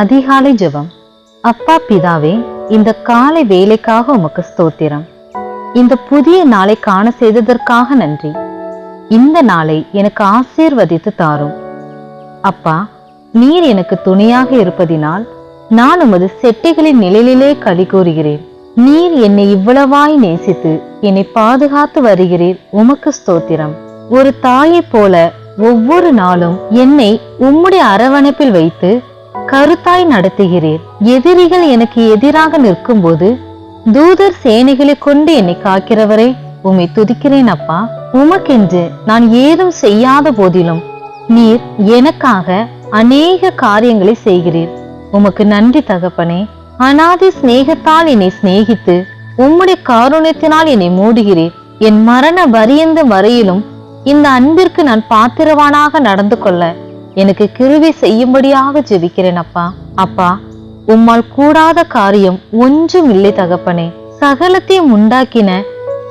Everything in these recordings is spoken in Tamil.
அதிகாலை ஜெபம். அப்பா பிதாவே இந்த காலை வேலைக்காக உமக்கு ஸ்தோத்திரம். இந்த புதிய நாளை காண செய்ததற்காக நன்றி. இந்த நாளை எனக்கு ஆசீர்வதித்து தாரும். அப்பா நீர் எனக்கு துணையாக இருப்பதினால் நான் உமது செட்டிகளின் நிழலிலே களி கூறுகிறேன். நீர் என்னை இவ்வளவாய் நேசித்து என்னை பாதுகாத்து வருகிறீர் உமக்கு ஸ்தோத்திரம். ஒரு தாயைப் போல ஒவ்வொரு நாளும் என்னை உம்முடைய அரவணைப்பில் வைத்து கருத்தாய் நடத்துகிறீர். எதிரிகள் எனக்கு எதிராக நிற்கும் போது தூதர் சேனைகளை கொண்டு என்னை காக்கிறவரே உம்மை துதிக்கிறேன் அப்பா. உமக்கென்று நான் ஏதும் செய்யாத போதிலும் நீர் எனக்காக அநேக காரியங்களை செய்கிறீர். உமக்கு நன்றி தகப்பனே. அனாதி சிநேகத்தால் என்னை சிநேகித்து உம்முடைய காரணத்தினால் என்னை மூடுகிறீர். என் மரண வரியந்த வரையிலும் இந்த அன்பிற்கு நான் பாத்திரவானாக நடந்து கொள்ள எனக்கு கிருவி செய்யும்படியாக ஜெபிக்கிறேன் அப்பா. அப்பா உம்மால் கூடாத காரியம் ஒன்றும் இல்லை தகப்பனே. சகலத்தையும் உண்டாக்கின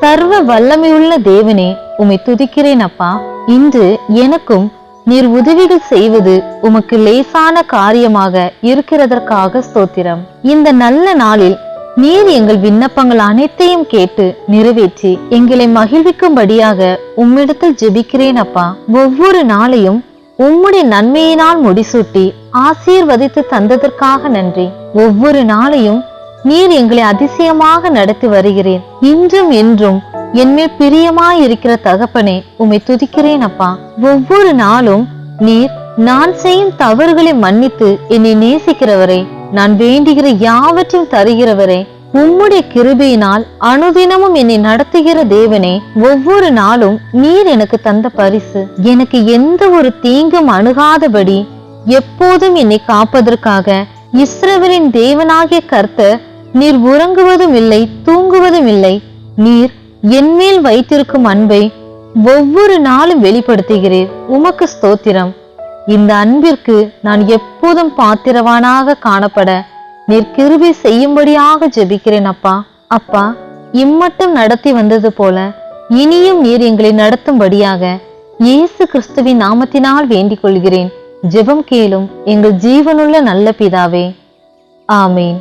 சர்வ வல்லமையுள்ள தேவனே உம்மை துதிக்கிறேன் அப்பா. இன்று எனக்கும் நீர் உதவிகள் செய்வது உமக்கு லேசான காரியமாக இருக்கிறதற்காக ஸ்தோத்திரம். இந்த நல்ல நாளில் நீர் எங்கள் விண்ணப்பங்கள் அனைத்தையும் கேட்டு நிறைவேற்றி எங்களை மகிழ்விக்கும்படியாக உம்மிடத்தில் ஜெபிக்கிறேன் அப்பா. ஒவ்வொரு நாளையும் உம்முடைய நன்மையினால் முடிசூட்டி ஆசீர்வதித்து தந்ததற்காக நன்றி. ஒவ்வொரு நாளையும் நீர் எங்களை அதிசயமாக நடத்தி வருகிறேன் இன்றும் என்றும் என்மேல் பிரியமாய் இருக்கிற தகப்பனே உம்மை துதிக்கிறேன் அப்பா. ஒவ்வொரு நாளும் நீர் நான் செய்யும் தவறுகளை மன்னித்து என்னை நேசிக்கிறவரே நான் வேண்டுகிற யாவற்றையும் தருகிறவரே உம்முடைய கிருபையினால் அனுதினமும் என்னை நடத்துகிற தேவனே ஒவ்வொரு நாளும் நீர் எனக்கு தந்த பரிசு. எனக்கு எந்த ஒரு தீங்கும் அணுகாதபடி எப்போதும் என்னை காப்பதற்காக இஸ்ரவேலின் தேவனாகிய கர்த்தர் நீர் உறங்குவதும் இல்லை தூங்குவதும் இல்லை. நீர் என்மேல் வைத்திருக்கும் அன்பை ஒவ்வொரு நாளும் வெளிப்படுத்துகிறீர். உமக்கு ஸ்தோத்திரம். இந்த அன்பிற்கு நான் எப்போதும் பாத்திரவானாக காணப்பட நீர் கிருபை செய்யும்படியாக ஜெபிக்கிறேன் அப்பா. அப்பா இம்மட்டும் நடத்தி வந்தது போல இனியும் நீர் எங்களை நடத்தும்படியாக இயேசு கிறிஸ்துவின் நாமத்தினால் வேண்டிக் கொள்கிறேன் ஜெபம் கேளும் எங்கள் ஜீவனுள்ள நல்ல பிதாவே. ஆமேன்.